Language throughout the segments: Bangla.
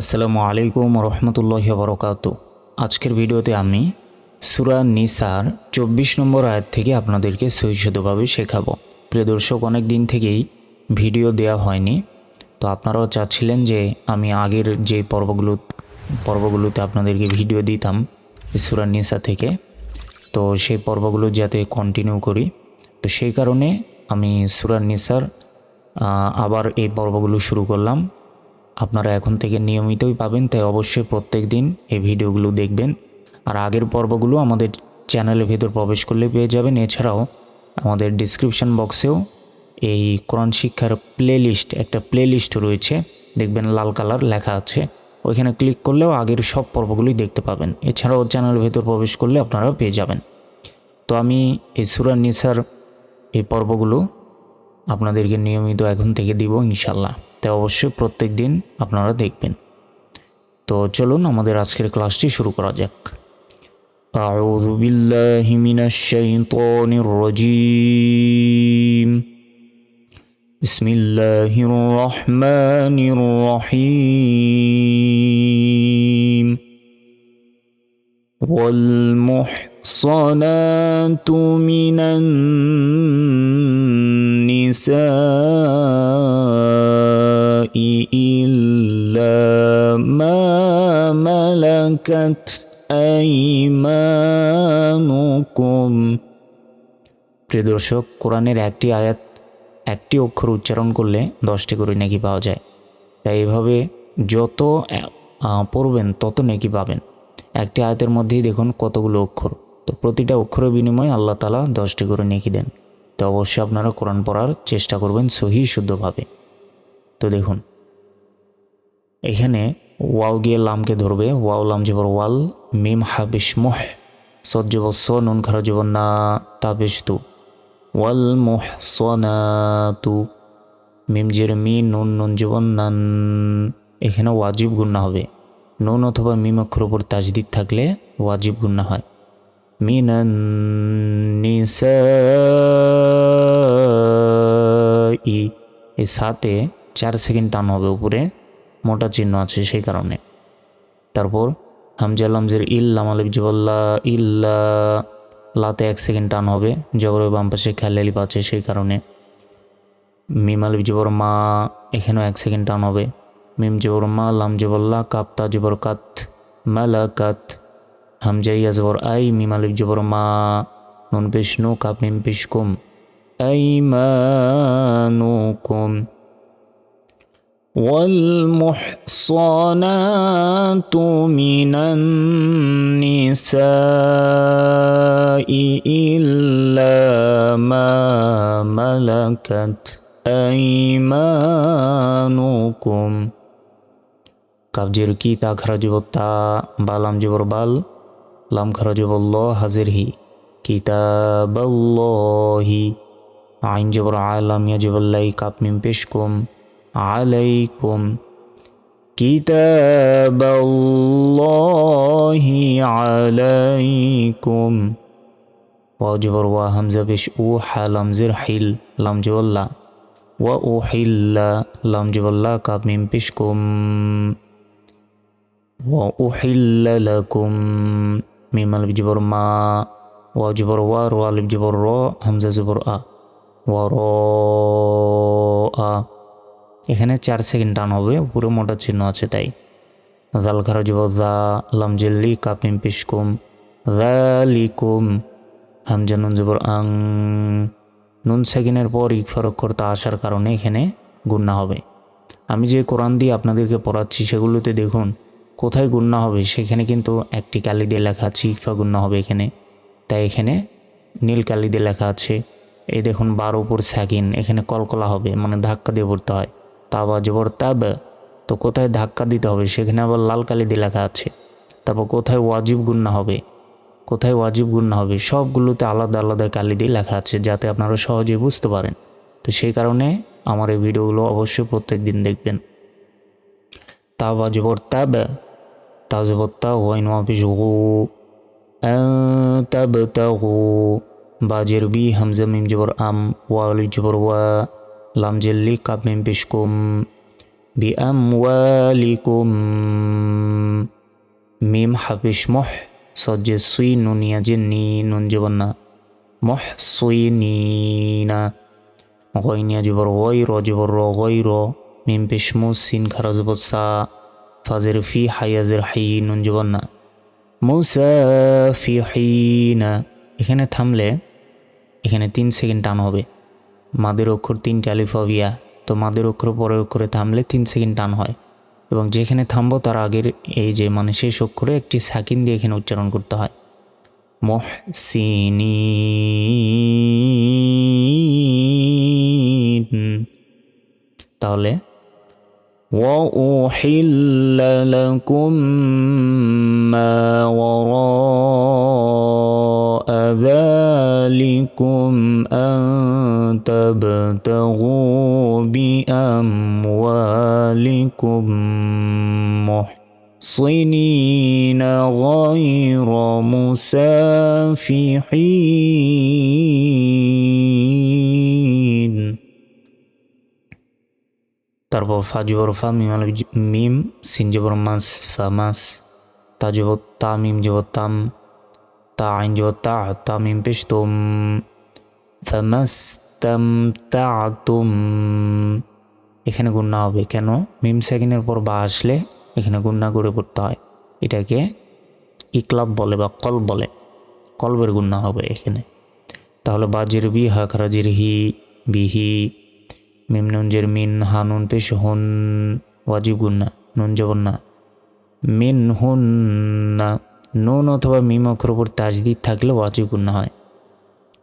আসসালামু আলাইকুম রহমতুল্লাহ বরকাত আজকের ভিডিওতে আমি সুরা নিসার চব্বিশ নম্বর আয়াত থেকে আপনাদেরকে সহিষ্ণুভাবে শেখাবো। প্রিয় দর্শক, অনেক দিন থেকেই ভিডিও দেওয়া হয়নি। তো আপনারাও চাচ্ছিলেন যে আমি আগের যে পর্বগুলো, পর্বগুলোতে আপনাদেরকে ভিডিও দিতাম সুরা নিসা থেকে, তো সেই পর্বগুলো যাতে কন্টিনিউ করি। তো সেই কারণে আমি সুরা নিসার আবার এই পর্বগুলো শুরু করলাম। আপনারা এখন থেকে নিয়মিতই পাবেন, তাই অবশ্যই প্রত্যেক দিন এই ভিডিওগুলো দেখবেন। আর আগের পর্বগুলো আমাদের চ্যানেলের ভেতর প্রবেশ করলে পেয়ে যাবেন। এছাড়াও আমাদের ডিসক্রিপশন বক্সেও এই কোরআন শিক্ষার প্লে লিস্ট একটা প্লে লিস্ট রয়েছে। দেখবেন লাল কালার লেখা আছে। ওইখানে ক্লিক করলেও আগের সব পর্বগুলোই দেখতে পাবেন। এছাড়াও চ্যানেলের ভেতর প্রবেশ করলে আপনারা পেয়ে যাবেন। তো আমি এই সুরান নিসার এই পর্বগুলো আপনাদেরকে নিয়মিত এখন থেকে দিব ইনশাল্লাহ তাই অবশ্যই প্রত্যেক দিন আপনারা দেখবেন তো চলুন আমাদের আজকের ক্লাসটি শুরু করা যাক أعوذ بالله من الشيطان الرجيم بسم الله الرحمن الرحيم والمحصنات من النساء إلا ما ملكت أيمانكم প্রিয় দর্শক কোরআনের একটি আয়াত একটি অক্ষর উচ্চারণ করলে দশটি করে নেকি পাওয়া যায় তাই এভাবে যত আহ, পড়বেন তত নেকি পাবেন একটি আয়াতের মধ্যেই দেখুন কতগুলো অক্ষর তো প্রতিটা অক্ষরের বিনিময়ে আল্লাহ তালা দশটি করে নেকি দেন তো অবশ্যই আপনারা কোরআন পড়ার চেষ্টা করবেন সহি, শুদ্ধভাবে। তো দেখুন, এখানে ওয়াও গিয়ে লামকে ধরবে। ওয়াও লাম জবর ওয়াল, মিম হাবিস মোহ সজ্জব স, নুন খারা জবর না তাবিস তু। ওয়াল মোহ তু, মিম জের মি, নুন নুন জবর নান এখানে ওয়াজিব গুন্না হবে। নুন অথবা মিম অক্ষর উপর তাজদিদ থাকলে ওয়াজিব গুন্না হয়। মিনান নিসাই এই চার সেকেন্ড টান হবে উপরে, মোটা চিহ্ন আছে সেই কারণে। তারপর হামজা লামজের ইল্লা মালিক জবল্লা ইল্লা, লাতে এক সেকেন্ড টান হবে, জবর বাম পাশে খেয়ালি আছে সেই কারণে। মিম আলিফ জবর মা, এখানেও এক সেকেন্ড টান হবে। মিম জবর মা, লাম জবল্লা কাপ্তা জবর কাত, মালাকাত। হামজাইয়া জবর আই মিম আলিফ জবর মা নুন পেশ নু কাপ মিম পেশ কুম আই কুম والمحصنات من النساء إلا ما ملكت أيمانكم কাবজের কি তা খারা জবর তা বালাম জবর বাল লাম খারা জবর ল হাজির হি কিতাবাল্লাহি আইন জবর আলাম ইয়া জবল্লাই কাপ মিম পেশ কুম عليكم كتاب الله عليكم واجبر وهمزة بش أوحى لمزر حل لم جولا وأحل لم جولا كاب من بشكم وأحل لكم ميم আলিফ জবর মা ওয়া জবর ওয়া রো আলিফ জবর র হামজা জবর آ র আ এখানে চার সেকেন্ড টান হবে, পুরো মোটা চিহ্ন আছে তাই। জাল খারা জবর দা, লাম জেল্লি কাপিম পিসকুম জালিকুম হামজা নুন জবর আং। নুন সেকেন্ডের পর ইক ফারক করতে আসার কারণে এখানে গুণনা হবে। আমি যে কোরআন দিয়ে আপনাদেরকে পড়াচ্ছি, সেগুলোতে দেখুন কোথায় গুন্না হবে? সেখানে কিন্তু একটি কালি দিয়ে লেখা আছে, ইকফা গুন্না হবে এখানে। তাই এখানে নীল কালি দিয়ে লেখা আছে। এই দেখুন, বারো উপর স্যাকিন এখানে কলকলা হবে মানে ধাক্কা দিয়ে পড়তে হয়। তাবা জবর তাব, তো কোথায় ধাক্কা দিতে হবে? সেখানে আবার লাল কালি দিয়ে লেখা আছে। তারপর কোথায় ওয়াজিব গুন্না হবে? কোথায় ওয়াজিব গুন্না হবে? সবগুলোতে আলাদা আলাদা কালি দিয়ে লেখা আছে, যাতে আপনারা সহজে বুঝতে পারেন। তো সেই কারণে আমার এই ভিডিওগুলো অবশ্যই প্রত্যেক দিন দেখবেন। তাবা জবর তাব তা জবর তা ওয়াইন ওয়াফিস গু তাব তা গু বাজের বি হামজা মিম জবর আম ওয়ালি জবর ওয়া লাম জেল্লি কাপ মিম পেশকুম বিআমওয়ালিকুম মিম হাফিস মহ সজ্জে সুই নুনিয়া যে নি নুন জীবন না মহ সুই নিনা গইনিয়া ফাজের ফি হাইয়াজের হাই নুন জীবন না এখানে থামলে এখানে তিন সেকেন্ড টান হবে। মাদের অক্ষর তিনটে আলিফাবিয়া তো মাদের অক্ষর পরের অক্ষরে থামলে তিন সেকেন্ড টান হয়। এবং যেখানে থামবো তার আগের এই যে মানে শেষ অক্ষরে একটি সাকিন দিয়ে এখানে উচ্চারণ করতে হয়। মহসিনিন। তাহলে وأحل لكم ما وراء ذلكم أن تبتغوا بأموالكم محصنين غير مسافحين তারপর ফাজবর ফা মিম মিম, সিন জবর মাস, ফা মাস, তা জবর তা মিম জবর তাম, তা আইন জবর তা তা মিম পেশ তুম ফামাস্তাম তুম এখানে গুন্না হবে কেন? মিম সেকেন্ডের পর বা আসলে এখানে গুন্না করে পড়তে হয়। এটাকে ইকলাব বলে বা কল বলে। কলবের গুন্না হবে এখানে। তাহলে বাজির বি হাকরাজির হি বিহি মিম নুনজের মিন হা নুন পেশ হুন ওয়াজিব গুন্না নুন জবর না। মিন হুন না, নুন অথবা মিম অক্ষর উপর তাজদিদ থাকলে ওয়াজিব গুন্না হয়।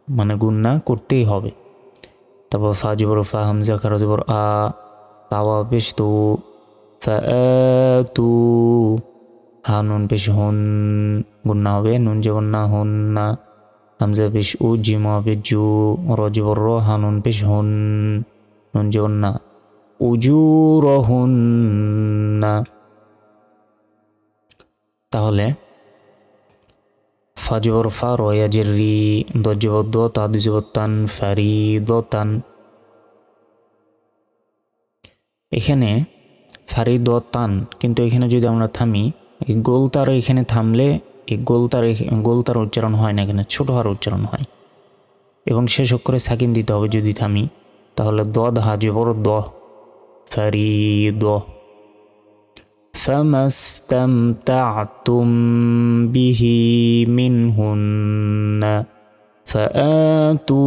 মানে গুন্না করতেই হবে। তারপর ফা জবর ফা হামজা খারা জবর আ তাওয়া পেশ তু তু, হা নুন পেশ হুন গুন্না হবে, নুন জবর না, হুন না। হামজা পেশ উ, জিমা পেশ জু, র জবর র, হা নুন পেশ হুন। নুন জবর না। উজু রহুন না তাহলে ফাজবর ফা রয়াজের রি দজবর দ তা দুজবর ফারি দ এখানে ফারি দ তান কিন্তু এখানে যদি আমরা থামি, এই গোলতার এখানে থামলে এই গোলতার এখ- গোলতার উচ্চারণ হয় না এখানে, ছোট হার উচ্চারণ হয়। এবং শেষ অক্ষরে সাকিন দিতে হবে যদি থামি। তাহলে দ হা জবর দ ফারি দ فما استمتعتم به منهن فآتوهن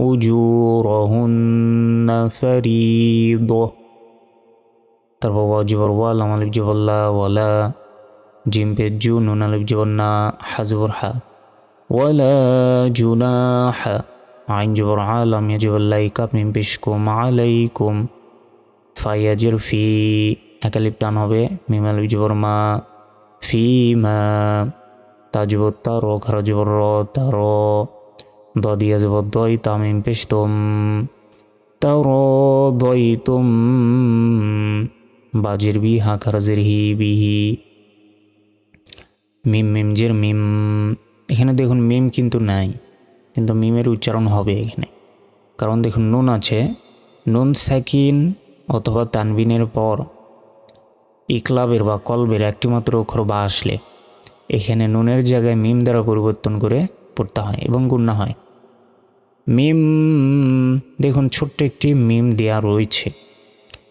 أجورهن فريضة তারপর ওয়াজিবর ওয়াল আমালিব জবল্লা ওয়ালা জিম পে জু নুন আলিব জবন্না হাজবর হা ওয়ালা জুনাহা আইন জবর আলাম ইয়াজিবল্লাই কাপ মিম পেশকুম আলাইকুম। ফাইয়াজের ফি, একালিপ টান হবে মিমালিপ জবর মা, ফি মা তাজবর তার খারা জবর র তার দ দিয়া জবর দই তামিম পেশতম তার দই তুম বাজির বি হা খারাজের হি বিহি। মিম মিমজের মিম। এখানে দেখুন মিম কিন্তু নাই। কিন্তু মিমের উচ্চারণ হবে এখানে। কারণ দেখুন, নুন আছে, নুন সাকিন অথবা তানবিনের পর ইকলাবের বা কলবের একটিমাত্র অক্ষর বা আসলে এখানে নুনের জায়গায় মিম দ্বারা পরিবর্তন করে পড়তে হয় এবং গুণনা হয়। মিম, দেখুন, ছোট্ট একটি মিম দেয়া রয়েছে।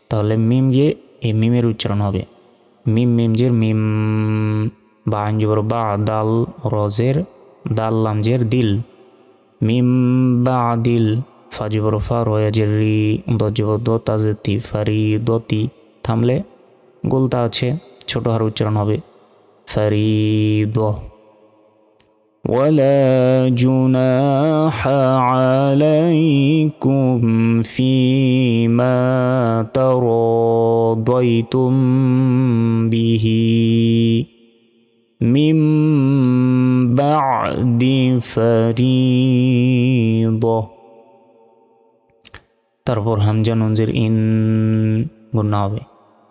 তাহলে মিম গিয়ে এই মিমের উচ্চারণ হবে। মিম মিমজের মিম বা আঞ্জবর বা, দাল, রজের, দাল লামজের দিল। মিম বা দিল ফাজিবর ফা রয়াজের রি দজবর দ তাজেতি ফারি দতি থামলে গোলতা আছে ছোট হার উচ্চারণ হবে ফারি দ ولا جناح عليكم فيما تراضيتم به من بعد فريضة তারপর হামজা নুনজের ইন গুন্না হবে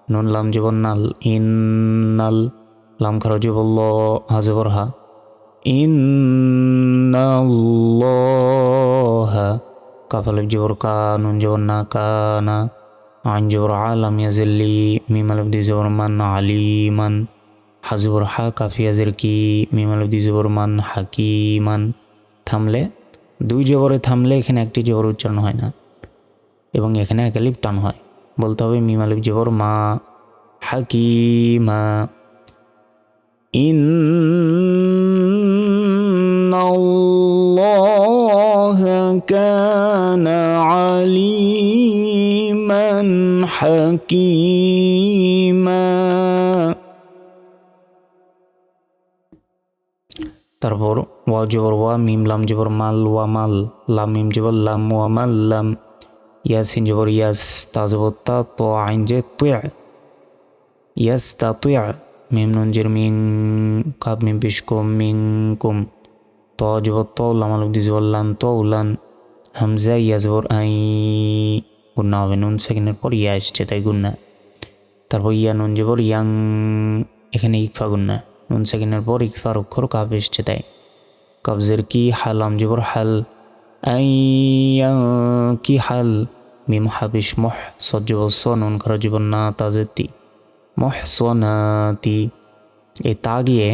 নুন লাম জবর নাল ইন নাল লাম খারা জবল্ল হাজবর হা ইন্নাল্লাহা কাফালিফ জবর কা নুন জবর না কানা আইন জবর আলাম ইয়াজিল্লি মিম আলফ দি জবর মান আলিমান হাজবর হা কাফিয়াজের কি মিম আলফ দি জবর মান হাকিমান থামলে দুই জবরে থামলে এখানে একটি জবর উচ্চারণ হয় না এবং এখানে একালিপ টান হয় বলতে হবে মিম আলিফ জবর মা হাকিমা إن الله كان عليما حكيما তারপর ওয়া জবর ওয়া, মিম, লাম জবর মাল, ওয়া মাল, লাম, মিম জবর লাম, ওয়া মাল, লাম, ইয়াসিন জবর ইয়াস, তা জবর তা, তো আইন যে তুয়া, ইয়াস তা তুয়া, মিম নুন জের মিং, কাপ মিম পেশ কুম, মিং কুম, ত জবর ত, লাম আলুক দি জবর লান, ত উলান হামজা, ইয়া জবর আই, গুন্না হবে নুন সেকেন্ডের পর ইয়া এসছে, তাই গুন্না, তারপর ইয়া নুন জবর ইয়াং, এখানে ইকফা গুন্না। নুন সেকেন্ডের পর ইকফার অক্ষর কাপ এসছে তাই। কবজের কি হালাম জবর হাল? কি হাল? মিম হাবিস মহ সজ্জব নুন করা জীবন না তাজেতি মহসনাতি এই তা। গিয়ে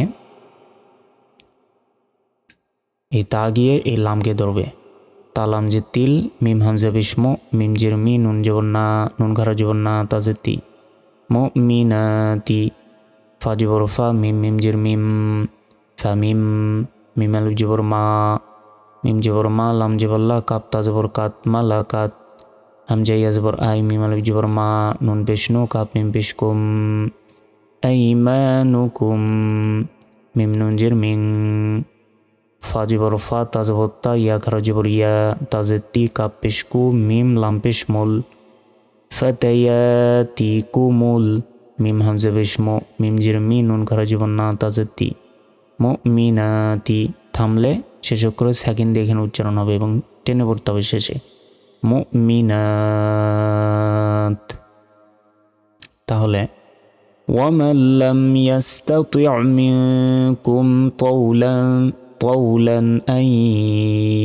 এই তা গিয়ে এই লামকে ধরবে। তালাম যে তিল, মিম হামজা বিস্ম মিম জির মি, নুন জীবন না, নুন ঘরা জীবন না তাজেতি মো মিনাতি ফা জবর ফা মিম মিম জির মিম ফা মিম মিম আলু জবর মা মিম জবর মা লাম জবল্লা কাপ তা জবর কাত মালা কাত হামজা ইয়া জবর আই মিম আলু জবর মা নুন পেশনু কাপ মিম পেশকুম মিম নুন জির মিং ফা জবর ফা তা জবর তা ইয়া খারা জবর ইয়া তাজে তি কাপ পেশকু মিম লাম পেশমুল ফাতায়াতিকুমুল মিম হামজা পেশমো মিম জির মি নুন খারা জীবন না তাজে তি মো মিনাতি থামলে শেষ করে সেকেন্ড দিয়ে এখানে উচ্চারণ হবে এবং টেনে পড়তে হবে শেষে মো মিনাত তাহলে ومن لم يستطع منكم طولا طولا أن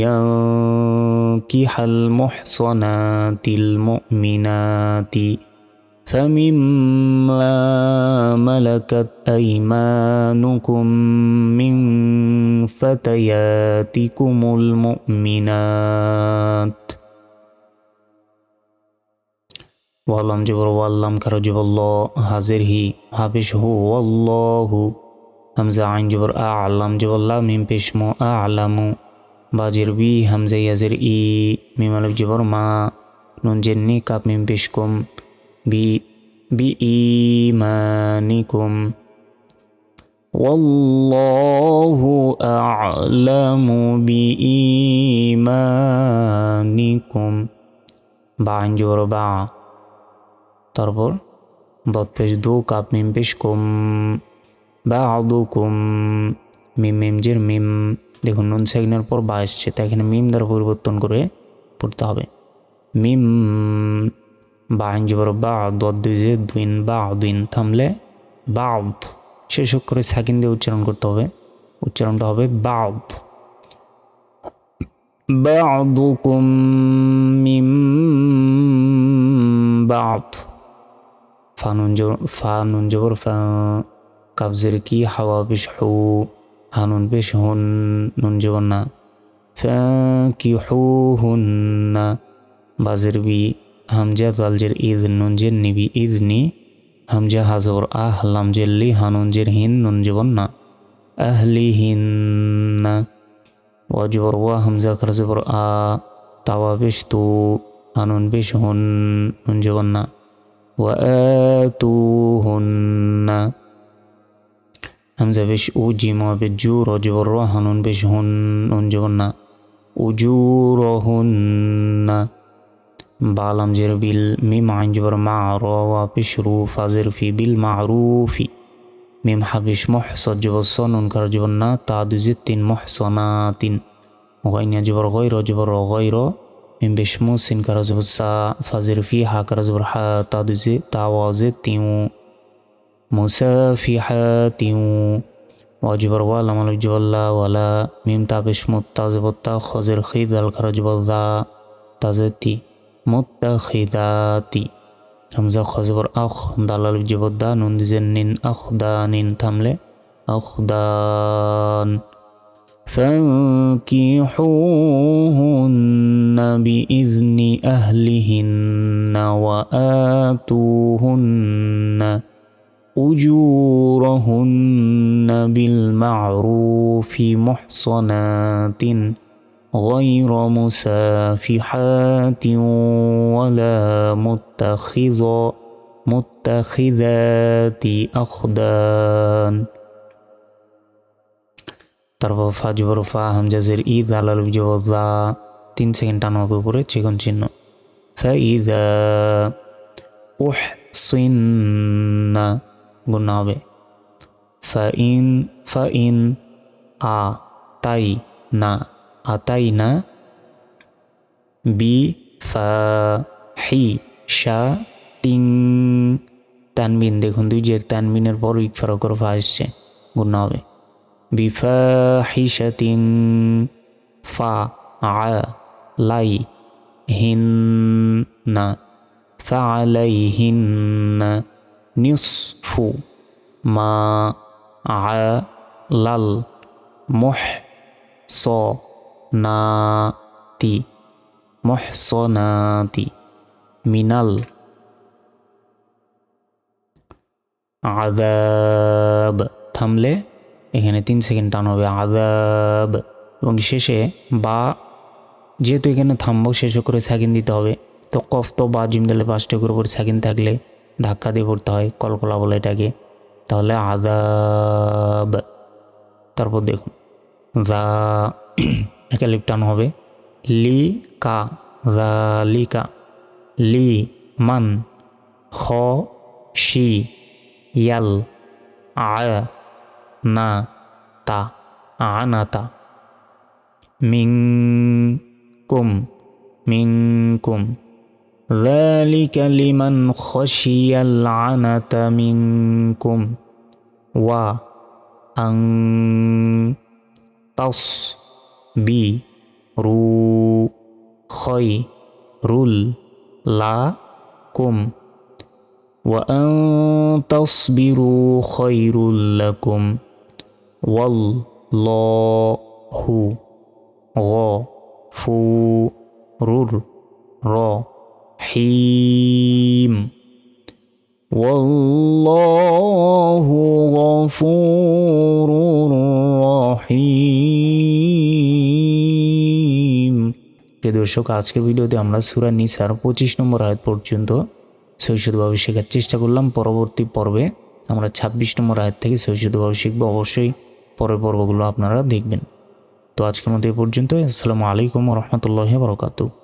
ينكح المحصنات المؤمنات وما ملكت أيمانكم من فتياتكم المؤمنات واللهم جبر واللهم كرجب الله حاضره حبشه والله همزة عين جبر أعلم جبر الله من بشمو أعلم باجر بي همزة يزر إي ميمالك جبر ما ننجني كاب من بشكم بي নুন জেন্নি কাপ মিম পেশ কুম বি বি ইমানিকুম والله أعلم بإيمانكم بعن جور با তারপর দত পেশ দু কাপ মিম পেশ কুম বা আদু কুম মিম মিম জির মিম দেখুন নুন সেগনের পর বা এসছে তাই এখানে মিম দ্বারা পরিবর্তন করে পড়তে হবে মিম বা আইন জবর বা দত দুই যে দুইন বা দুইন থামলে বা শেষ করে সেকেন্ড দিয়ে উচ্চারণ করতে হবে উচ্চারণটা হবে বাব بعضكم من بعض ফানুন ফানুন জবর ফা কাবজের কি হাওয়া পেশ হু হানুন পেশ হুন নুন জবর না ফা কি হু হুন না বাজের বি হামজা তালজের ঈদ নুন জের নিবি ঈদ নি হামজা হাজর আহ লাম জেল্লি হানুন জের হিন নুন জবর না আহলি হিন না ওয়াজবর ওয়া হামজা খার জবর আ তাওয়া পেশ তু হানুন পেশ হুন নুন জবর না وآتوهن همزة بش أوجيما بالجور وجبر هنون بش هن ننجبنا বালামজের বিল মিম আঞ্জবর মা রওয়া পিসরু ফাজের ফি বিল মারুফি মিম হাবিস মহসদ জবর সনুন কার জীবন না তা তাদুজে তিন মহসনা তিন গয়নিয়া জবর গৈর জবর গৈর মিম বিষ্মু সিন কার জবর সা ফাজের ফি হা কার জবর হা তাদুজে তাওয়াজে তিউ মুসাফি হা তিউ অজবর ওয়াল আমাল জবল্লা ওয়ালা মিম তা তাবিস তা জবত্তা খজের খিদ আল খারজবল্লা তাজে তি মুত্তাখিদাতি হামজা খজবর আখ দালাল জবদ্দা নুন দিজের নিন আখ দা নিন থামলে আখ দান فانكحوهن بإذن أهلهن وآتوهن أجورهن بالمعروف محصنات غير مسافحات ولا متخذ متخذات أخدان তারপর ফাজবর ফা হামজাজের ঈদ আলাল জবজা তিন সেকেন্ড টানো হবে উপরে চিকন চিহ্ন ফাইদা উহ সিন্না গুণা হবে ফাইন ফাইন আ তাই না আতাইনা বি হি সা তিন। তানবিন, দেখুন, দুই জের তানবিনের পর ইকফার করফা আসছে। গুণ হবে। বিফা তিন। ফা আ লাই হিন না। ফা আলাই হিন নিউসফু মা আ লাল মোহ স নাতি, মহসনাতি, মিনাল। আদাব থামলে এখানে তিন সেকেন্ড টান হবে। আদাব এবং শেষে বা, যেহেতু এখানে থামব, শেষ করে সেকেন্ড দিতে হবে। তো কফ তো বা জিমদালে পাঁচটা করে উপর সেকেন্ড থাকলে ধাক্কা দিয়ে পড়তে হয়, কলকলা বলে এটাকে। তাহলে আদাব তারপর দেখুন দা একা লিপ টান হবে লি কা দা লি কা লি মান খ শি ইয়াল আ না তা আনাতা মিংকুম মিংকুম ذلك لمن خشي العنة منكم وأن بي رو خي রুল لا كم. وأن تصبروا خير لكم. والله غفور رحيم. والله غفور رحيم প্রিয় দর্শক আজকের ভিডিওতে আমরা সুরা নিসার পঁচিশ নম্বর আয়াত পর্যন্ত সৈশুদ্ধভাবে শেখার চেষ্টা করলাম পরবর্তী পর্বে আমরা ছাব্বিশ নম্বর আয়াত থেকে সৈশুদ্ধভাবে শিখবো অবশ্যই পরের পর্বগুলো আপনারা দেখবেন তো আজকের মতো এ পর্যন্ত আসসালামু আলাইকুম রহমতুল্লাহ বরকাতু